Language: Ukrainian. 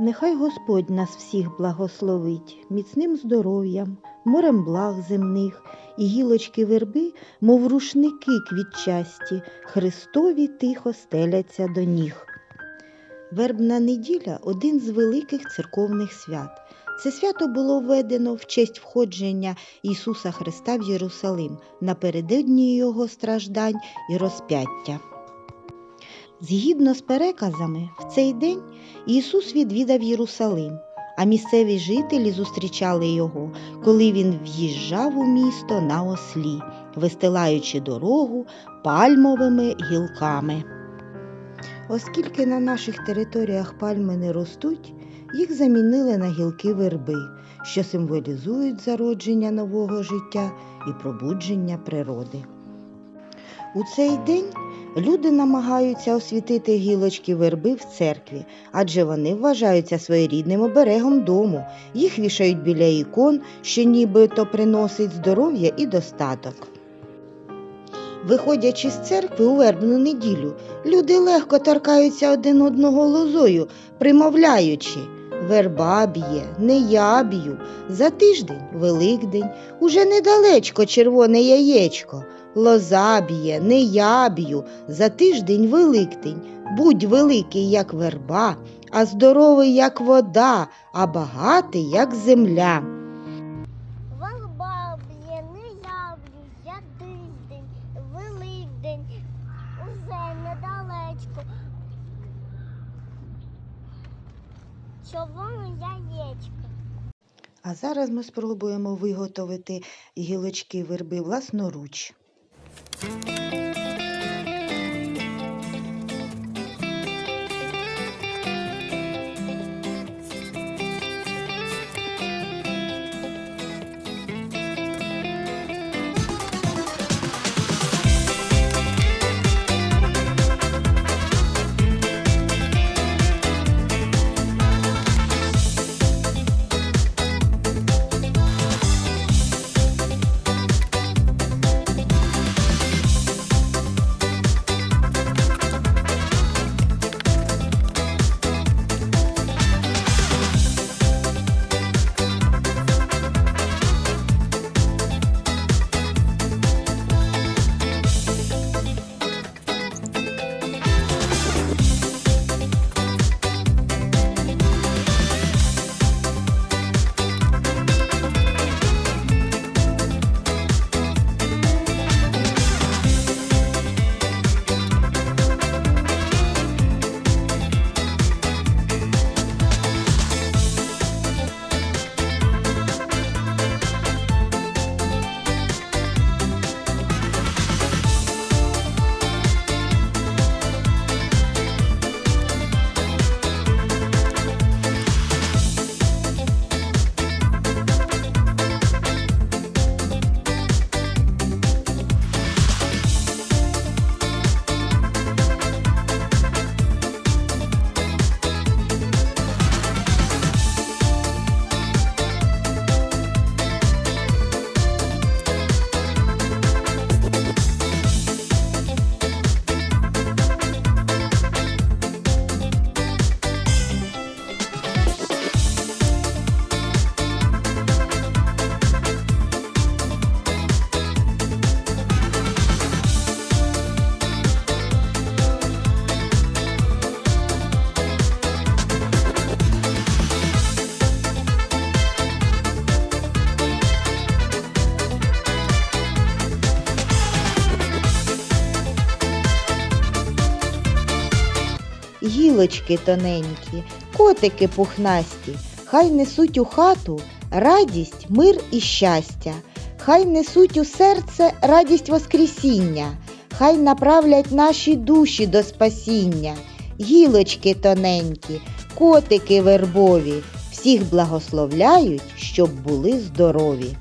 Нехай Господь нас всіх благословить міцним здоров'ям, морем благ земних, і гілочки верби, мов рушники квітчасті, Христові тихо стеляться до ніг. Вербна неділя один з великих церковних свят. Це свято було введено в честь входження Ісуса Христа в Єрусалим напередодні Його страждань і розп'яття. Згідно з переказами, в цей день Ісус відвідав Єрусалим, а місцеві жителі зустрічали його, коли він в'їжджав у місто на ослі, вистилаючи дорогу пальмовими гілками. Оскільки на наших територіях пальми не ростуть, їх замінили на гілки верби, що символізують зародження нового життя і пробудження природи. У цей день люди намагаються освітити гілочки верби в церкві, адже вони вважаються своєрідним оберегом дому. Їх вішають біля ікон, що нібито приносить здоров'я і достаток. Виходячи з церкви у вербну неділю, люди легко торкаються один одного лозою, примовляючи Верба б'є, не я б'ю. За тиждень Великдень, уже недалечко червоне яєчко. Лоза б'є, не я б'ю, за тиждень Великдень. Будь великий, як верба, а здоровий, як вода, а багатий, як земля. Верба б'є, не яблю, я тиждень, великдень, уже недалечко. Червоне яєчко. А зараз ми спробуємо виготовити гілочки верби власноруч. Thank you. Гілочки тоненькі, котики пухнасті, хай несуть у хату радість, мир і щастя, хай несуть у серце радість Воскресіння, хай направлять наші душі до спасіння. Гілочки тоненькі, котики вербові, всіх благословляють, щоб були здорові.